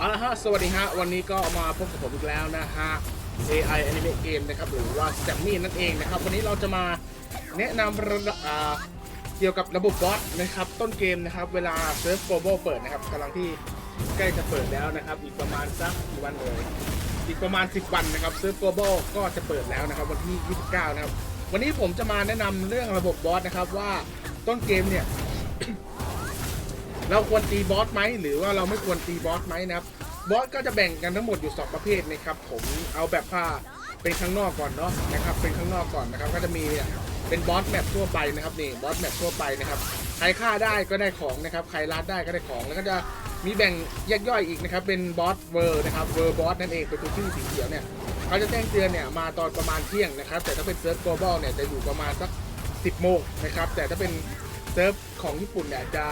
เอาละฮะ สวัสดีฮะ วันนี้ก็มาพบกับผมอีกแล้วนะฮะ AI Anime Game นะครับ หรือว่า s t a m m y นั่นเองนะครับ วันนี้เราจะมาแนะนำเกี่ยวกับระบบบอสนะครับ ต้นเกมนะครับ เวลา Surf Global เปิดนะครับกำลังที่ใกล้จะเปิดแล้วนะครับ อีกประมาณสักกี่วันเลยอีกประมาณ 10 วันนะครับ Surf Global ก็จะเปิดแล้วนะครับ วันที่ 29 นะครับ วันนี้ผมจะมาแนะนำเรื่องระบบบอสนะครับว่าต้นเกมเนี่ย เราควรตีบอสไหมหรือว่าเราไม่ควรตีบอสไหมนะครับบอสก็จะแบ่งกันทั้งหมดอยู่ 2 ประเภทนะครับผมเอาแบบผ้าเป็นข้างนอกก่อนเนาะนะครับเป็นข้างนอกก่อนนะครับก็จะมีเนี่ยเป็นบอสแมปทั่วไปนะครับนี่บอสแมปทั่วไปนะครับใครฆ่าได้ก็ได้ของนะครับใครลัดได้ก็ได้ของแล้วก็จะมีแบ่งแยกย่อยอีกนะครับเป็นบอสเวอร์นะครับเวอร์บอสนั่นเองเป็นตัวชื่อสีเขียวเนี่ยเขาจะแจ้งเตือนเนี่ยมาตอนประมาณเที่ยงนะครับแต่ถ้าเป็นเซิร์ฟ global เนี่ยจะอยู่ประมาณสัก 10 โมงนะครับแต่ถ้าเป็น เซิร์ฟของญี่ปุ่นเนี่ยจะ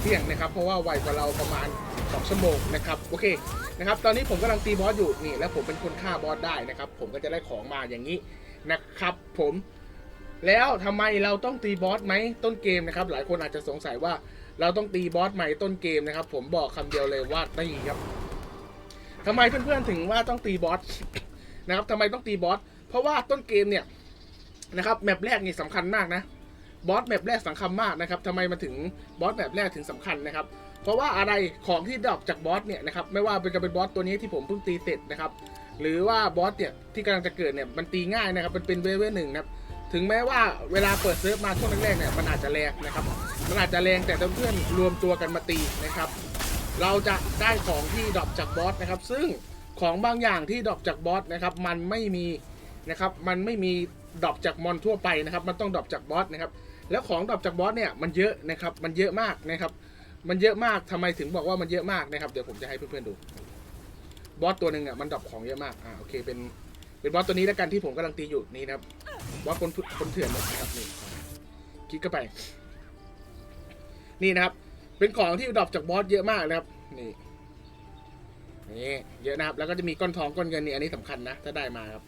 เที่ยงนะครับเพราะว่าไวกว่าเราประมาณ2ชั่วโมงนะครับโอเคนะครับตอนนี้ผมกำลังตีบอสอยู่นี่แล้วผมเป็นคนฆ่าบอสได้นะครับ ผมก็จะได้ของมาอย่างนี้นะครับ ผมแล้วทำไมเราต้องตีบอสไหมต้นเกมนะครับ หลายคนอาจจะสงสัยว่าเราต้องตีบอสไหมต้นเกมนะครับ ผมบอกคำเดียวเลยว่าตีครับทำไมเพื่อนๆถึงว่าต้องตีบอสนะครับทำไมต้องตีบอสเพราะว่าต้นเกมเนี่ยนะครับแมปแรกนี่สำคัญมากนะ บอสแมปแรกสำคัญมากนะครับทำไมมาถึงบอสแมปแรกถึงสำคัญนะครับ เพราะว่าอะไรของที่ดรอปจากบอสเนี่ยนะครับไม่ว่าจะเป็นบอสตัวนี้ที่ผมเพิ่งตีเสร็จนะครับหรือว่าบอสเนี่ยที่กำลังจะเกิดเนี่ยมันตีง่ายนะครับมันเป็นเวเวฟหนึ่งนะครับถึงแม้ว่าเวลาเปิดเซิร์ฟมาช่วงแรกๆเนี่ยมันอาจจะแรงนะครับมันอาจจะแรงแต่เพื่อนๆรวมตัวกันมาตีนะครับ เราจะได้ของที่ดรอปจากบอสนะครับ ซึ่งของบางอย่างที่ดรอปจากบอสนะครับ มันไม่มีนะครับ มันไม่มีดรอปจากมอนทั่วไปนะครับ มันต้องดรอปจากบอสนะครับ แล้วของดรอปจากบอสเนี่ยมันเยอะนะครับ มันเยอะมากนะครับ มันเยอะมากทำไมถึงบอกว่ามันเยอะมากนะครับ เดี๋ยวผมจะให้เพื่อนๆดู บอสตัวหนึ่งอะมันดรอปของเยอะมาก อ่าโอเค เป็น เป็นบอสตัวนี้แล้วกันที่ผมกำลังตีอยู่นี่นะครับ บอสคนคนเถื่อนนะครับนี่คลิกเข้าไป นี่นะครับ เป็นของที่ดรอปจากบอสเยอะมากนะครับ นี่นี่เยอะนะครับ แล้วก็จะมีก้อนทองก้อนเงินนี่อันนี้สำคัญนะ ถ้าได้มาครับ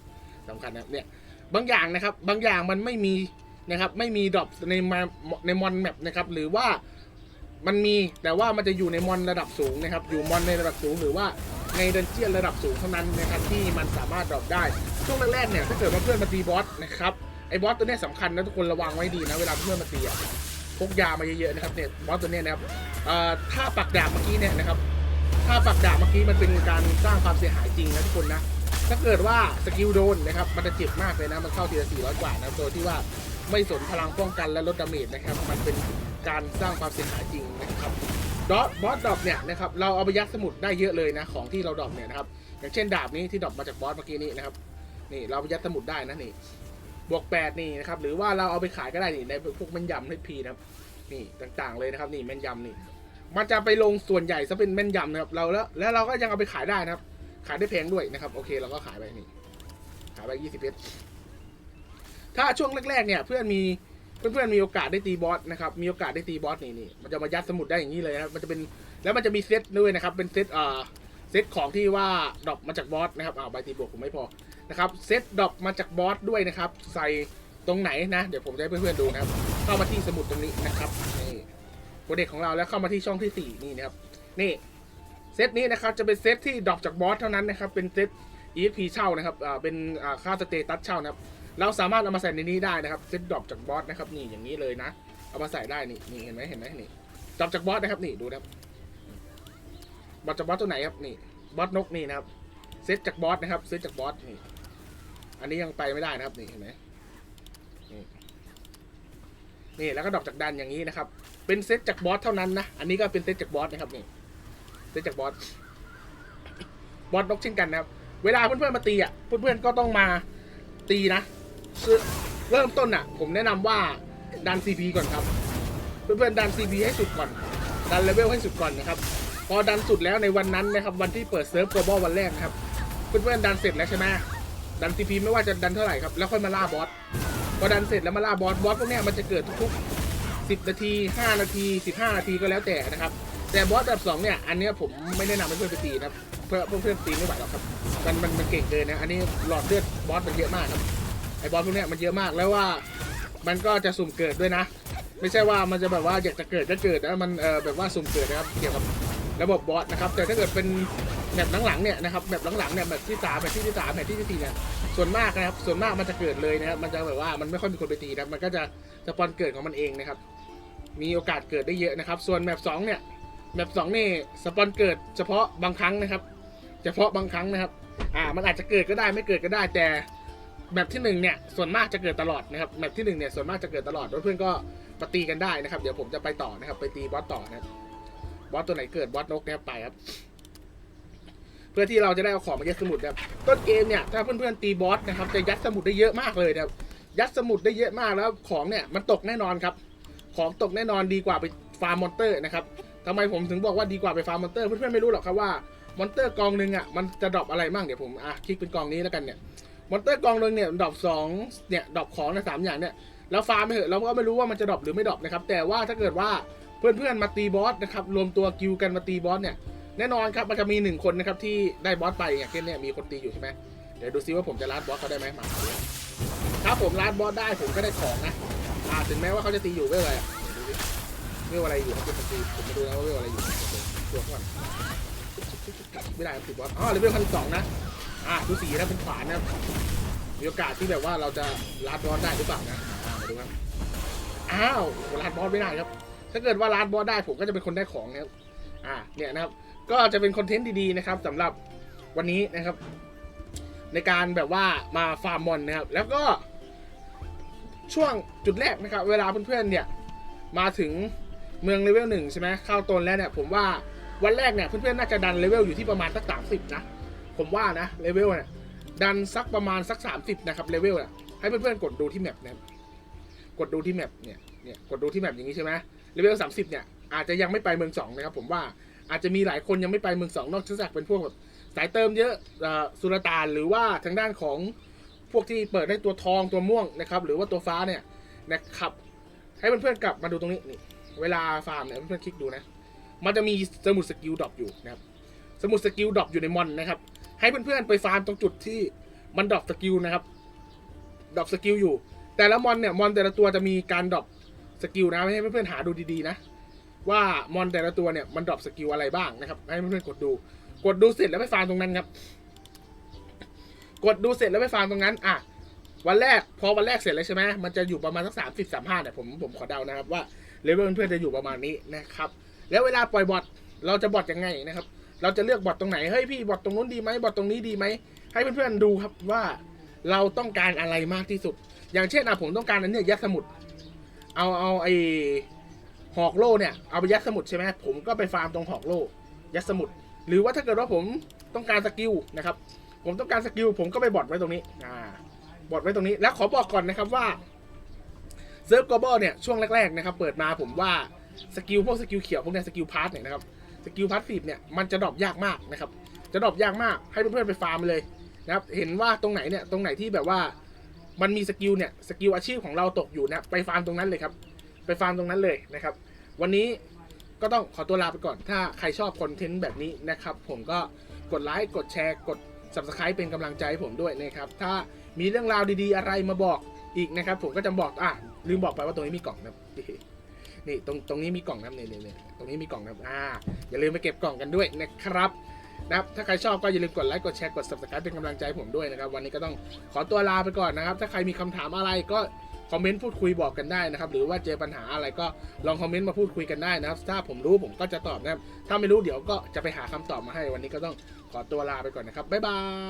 สำคัญนะเนี่ย บางอย่างนะครับ บางอย่างมันไม่มี นะครับไม่มีดรอปในมาในมอนแมปนะครับหรือว่ามันมีแต่ว่ามันจะอยู่ในมอนระดับสูงนะครับ อยู่มอนในระดับสูงหรือว่าในดันเจียนระดับสูงเท่านั้นนะครับที่มันสามารถดรอปได้ ช่วงแรกๆเนี่ยถ้าเกิดว่าเพื่อนมาตีบอสนะครับไอ้บอสตัวเนี้ยสำคัญนะทุกคนระวังไว้ดีนะเวลาเพื่อนมาตีอะพกยามาเยอะๆนะครับเนี่ยบอสตัวเนี้ยนะครับถ้าปักดาบเมื่อกี้เนี่ยนะครับถ้าปักดาบเมื่อกี้มันเป็นการสร้างความเสียหายจริงนะทุกคนนะ ถ้าเกิดว่าสกิลโดนนะครับ มันจะเจ็บมากเลยนะ มันเข้าทีละ400 กว่านะโดยที่ว่าไม่สนพลังป้องกันและลดดาเมจนะครับ มันเป็นการสร้างความเสียหายจริงนะครับดอทบอสดรอปเนี่ยนะครับเราเอาไปยัดสมุดได้เยอะเลยนะของที่เราดรอปเนี่ยนะครับอย่างเช่นดาบนี้ที่ดรอปมาจากบอสเมื่อกี้นี้นะครับนี่เราไปยัดสมุดได้นะนี่บวกแปดนี่นะครับหรือว่าเราเอาไปขายก็ได้นี่ในพวกแม่นยำให้พีนะครับนี่ต่างๆเลยนะครับนี่แม่นยำนี่มันจะไปลงส่วนใหญ่ซะเป็นแม่นยำนะครับเราแล้วแล้วเราก็ยังเอาไปขายได้นะครับ ขายได้แพงด้วยนะครับ โอเคเราก็ขายไปนี่ ขายไปยี่สิบเพชรถ้าช่วงแรกๆเนี่ย เพื่อนมีเพื่อนๆมีโอกาสได้ตีบอสนะครับ มีโอกาสได้ตีบอสนี่นี่มันจะมายัดสมุดได้อย่างนี้เลยนะครับ มันจะเป็นแล้วมันจะมีเซตด้วยนะครับ เป็นเซตเอ่อเซตของที่ว่าดรอปมาจากบอสนะครับอ้าวใบตีบวกผมไม่พอนะครับเซตดรอปมาจากบอสด้วยนะครับ ใส่ตรงไหนนะ เดี๋ยวผมจะให้เพื่อนๆดูนะครับ เข้ามาที่สมุดตรงนี้นะครับนี่โปรเด็กของเราแล้วเข้ามาที่ช่องที่สี่นี่นะครับ นี่ ซตนี้นะครับจะเป็นเซตที่ดรอปจากบอสเท่านั้นนะครับเป็นเซต EXP เช่านะครับอ่าเป็นอ่าค่าสเตตัสเช่านะครับเราสามารถเอามาใส่ในนี้ได้นะครับเซตดรอปจากบอสนะครับนี่อย่างนี้เลยนะ เอามาใส่ได้นี่นี่เห็นไหมเห็นไหมนี่ดรอปจากบอสนะครับนี่ดูนะครับบอสจากบอสตัวไหนครับนี่บอสนกนี่นะครับเซตจากบอสนะครับเซตจากบอสนี่อันนี้ยังไปไม่ได้นะครับนี่เห็นไหมนี่นี่แล้วก็ดรอปจากดันอย่างนี้นะครับ เป็นเซตจากบอสเท่านั้นนะอันนี้ก็เป็นเซตจากบอสนะครับนี่ เซตจากบอสบอสนกเช่นกันนะครับ เวลาเพื่อนๆมาตีอะ เพื่อนๆก็ต้องมาตีนะคือเริ่มต้นอะ ผมแนะนำว่าดัน CP ก่อนครับ เพื่อนๆดัน CP ให้สุดก่อน ดันเลเวลให้สุดก่อนนะครับ พอดันสุดแล้วในวันนั้นนะครับ วันที่เปิดเซิร์ฟ global วันแรกนะครับ เพื่อนๆดันเสร็จแล้วใช่ไหมดัน CP ไม่ว่าจะดันเท่าไหร่ครับ แล้วค่อยมาล่าบอส พอดันเสร็จแล้วมาล่าบอส บอสพวกเนี้ยมันจะเกิดทุกๆ10 นาที 5 นาที 15 นาทีก็แล้วแต่นะครับ แต่บอสแบบสองเนี่ย อันเนี้ยผมไม่แนะนำให้เพื่อนไปตีนะครับเพื่อเพื่อนๆตีไม่ไหวหรอกครับ มันมันมันเก่งเกินนะ อันนี้หลอดเลือดบอสมันเยอะมากครับไอ้บอสพวกเนี้ยมันเยอะมากแล้วว่ามันก็จะสุ่มเกิดด้วยนะ ไม่ใช่ว่ามันจะแบบว่าอยากจะเกิดก็เกิดนะมันเออแบบว่าสุ่มเกิดนะครับเกี่ยวกับระบบบอสนะครับ แต่ถ้าเกิดเป็นแมปหลังๆเนี่ยนะครับแมปหลังๆเนี่ยแมปที่สามแมปที่ที่สามแมปที่ที่สี่เนี่ยส่วนมากนะครับส่วนมากมันจะเกิดเลยนะครับมันจะแบบว่ามันไม่ค่อยมีคนไปตีนะมันก็จะสปอนเกิดของมันเองนะครับ มีโอกาสเกิดได้เยอะนะครับ ส่วนแมปสองเนี่ย แมปสองนี่สปอนเกิดเฉพาะบางครั้งนะครับ เฉพาะบางครั้งนะครับ อ่า มันอาจจะเกิดก็ได้ไม่เกิดก็ได้แต่แมปที่หนึ่งเนี่ยส่วนมากจะเกิดตลอดนะครับแมปที่หนึ่งเนี่ยส่วนมากจะเกิดตลอดเพื่อนก็มาตีกันได้นะครับ เดี๋ยวผมจะไปต่อนะครับ ไปตีบอสต่อนะครับบอสตัวไหนเกิดบอสนกนะครับไปครับ เพื่อที่เราจะได้เอาของมายัดสมุดนะครับต้นเกมเนี่ยถ้าเพื่อนๆตีบอสนะครับ จะยัดสมุดได้เยอะมากเลยนะครับยัดสมุดได้เยอะมากแล้วของเนี่ยมันตกแน่นอนครับ ของตกแน่นอนดีกว่าไปฟาร์มมอนเตอร์นะครับำไมผมถึงบอกว่าดีกว่าไปฟาร์มมอนเตอร์เพื่อนๆไม่รู้หรอกครับว่ามอนเตอร์กองหนึ่งอะมันจะดรอปอะไรบ้างเดี๋ยวผมอะคลิกเป็นกองนี้แล้วกันเนี่ยมอนเตอร์กองหนึ่งเนี่ยดรอปสองเนี่ยดรอปของในสามอย่างเนี่ยแล้วฟาร์มไปเถอะเราก็ไม่รู้ว่ามันจะดรอปหรือไม่ดรอปนะครับแต่ว่าถ้าเกิดว่าเพื่อนๆมาตีบอสนะครับรวมตัวกิวกันมาตีบอสเนี่ยแน่นอนครับมันจะมีหนึ่งคนนะครับที่ได้บอสไปอย่างเช่นเนี่ยมีคนตีอยู่ใช่ไหมเดี๋ยวดูซิว่าผมจะลัดบอสเขาได้ไหมมาถ้าผมลัดบอสได้ผมก็ได้ของนะอ่าถึงแม้ว่าเขาจะตีอยู่ไม่เป็นไรอะเดี๋ย เวลอะไรอยู่ครับเป็นตีผมมาดูนะว่าเวลอะไรอยู่ตัวก่อนไม่ได้ครับติดบอสอ๋อเลเวลพันสองนะอ่าดูสีนะเป็นขวานนะมีโอกาสที่แบบว่าเราจะลาดบอสได้หรือเปล่านะอ่ามาดูครับอ้าวลาดบอสไม่ได้ครับ ถ้าเกิดว่าลาดบอสได้ผมก็จะเป็นคนได้ของนะครับอ่าเนี่ยนะครับ ก็จะเป็นคอนเทนต์ดีๆนะครับสำหรับวันนี้นะครับ ในการแบบว่ามาฟาร์มมอนนะครับ แล้วก็ช่วงจุดแรกนะครับ เวลาเพื่อนๆเนี่ยมาถึง เมืองเลเวลหนึ่งใช่ไหมเข้าตนแล้วเนี่ยผมว่าวันแรกเนี่ยเพื่อนๆน่าจะดันเลเวลอยู่ที่ประมาณสักสามสิบนะผมว่านะเลเวลเนี่ยดันสักประมาณสักสามสิบนะครับเลเวลเนี่ยให้เพื่อนๆกดดูที่แมปนะกดดูที่แมปเนี่ยเนี่ยกดดูที่แมปอย่างนี้ใช่ไหมเลเวลสามสิบเนี่ยอาจจะยังไม่ไปเมืองสองนะครับผมว่าอาจจะมีหลายคนยังไม่ไปเมืองสองนอกจากเป็นพวกแบบสายเติมเยอะสุลต่านหรือว่าทางด้านของพวกที่เปิดได้ตัวทองตัวม่วงนะครับ หรือว่าตัวฟ้าเนี่ยนะครับให้เพื่อนๆกลับมาดูตรงนี้นี่ เวลาฟาร์มเนี่ยเพื่อนๆคลิกดูนะ มันจะมีสมุดสกิลดรอปอยู่นะครับ สมุดสกิลดรอปอยู่ในมอนนะครับ ให้เพื่อนๆไปฟาร์มตรงจุดที่มันดรอปสกิลนะครับ ดรอปสกิลอยู่ แต่ละมอนเนี่ยมอนแต่ละตัวจะมีการดรอปสกิลนะให้เพื่อนๆหาดูดีๆนะ ว่ามอนแต่ละตัวเนี่ยมันดรอปสกิลอะไรบ้างนะครับ ให้เพื่อนๆกดดู กดดูเสร็จแล้วไปฟาร์มตรงนั้นครับ กดดูเสร็จแล้วไปฟาร์มตรงนั้น อะ วันแรกพอวันแรกเสร็จแล้วใช่ไหมมันจะอยู่ประมาณสักสามสิบสามห้าเนี่ยผมผมขอเดานะครับว่าเลเวลเพื่อนจะอยู่ประมาณนี้นะครับ แล้วเวลาปล่อยบอทเราจะบอทยังไงนะครับ เราจะเลือกบอทตรงไหนเฮ้ยพี่บอทตรงนู้นดีไหมบอทตรงนี้ดีไหมให้เพื่อนๆดูครับว่าเราต้องการอะไรมากที่สุด อย่างเช่นอะผมต้องการอันเนี้ยยัดสมุด เอาเอาไอหอกโล่เนี่ยเอาไปยัดสมุดใช่ไหมผมก็ไปฟาร์มตรงหอกโล่ยัดสมุด หรือว่าถ้าเกิดว่าผมต้องการสกิลนะครับ ผมต้องการสกิลผมก็ไปบอทไว้ตรงนี้อ่า บอทไว้ตรงนี้ แล้วขอบอกก่อนนะครับว่าเซิร์ฟกอบอเนี่ยช่วงแรกๆนะครับ เปิดมาผมว่าสกิลพวกสกิลเขียวพวกเนี้ยสกิลพาร์ทเนี่ยนะครับสกิลพาร์ทฟีบเนี่ยมันจะดรอปยากมากนะครับ จะดรอปยากมากให้เพื่อนๆไปฟาร์มเลยนะครับ เห็นว่าตรงไหนเนี่ยตรงไหนที่แบบว่ามันมีสกิลเนี่ยสกิลอาชีพของเราตกอยู่นะไปฟาร์มตรงนั้นเลยครับ ไปฟาร์มตรงนั้นเลยนะครับ วันนี้ก็ต้องขอตัวลาไปก่อน ถ้าใครชอบคอนเทนต์แบบนี้นะครับ ผมก็กดไลค์กดแชร์กด subscribe เป็นกำลังใจให้ผมด้วยนะครับ ถ้ามีเรื่องราวดีๆอะไรมาบอกอีกนะครับ ผมก็จะบอกอะลืมบอกไปว่าตรงนี้มีกล่องนะนี่ตรงตรงนี้มีกล่องนะเนี่ยเนี่ตรงนี้มีกล่องนะอ่าอย่าลืมไปเก็บกล่องกันด้วยนะครับนะครับถ้าใครชอบก็อย่าลืมกดไลค์กดแชร์กด subscribe เป็นกำลังใจให้ผมด้วยนะครับ วันนี้ก็ต้องขอตัวลาไปก่อนนะครับ ถ้าใครมีคำถามอะไรก็ คอมเมนต์พูดคุยบอกกันได้นะครับ หรือว่าเจอปัญหาอะไรก็ลองคอมเมนต์มาพูดคุยกันได้นะครับ ถ้าผมรู้ผมก็จะตอบนะครับ ถ้าไม่รู้เดี๋ยวก็จะไปหาคำตอบมาให้วันนี้ก็ต้องขอตัวลาไปก่อนนะครับบ๊ายบาย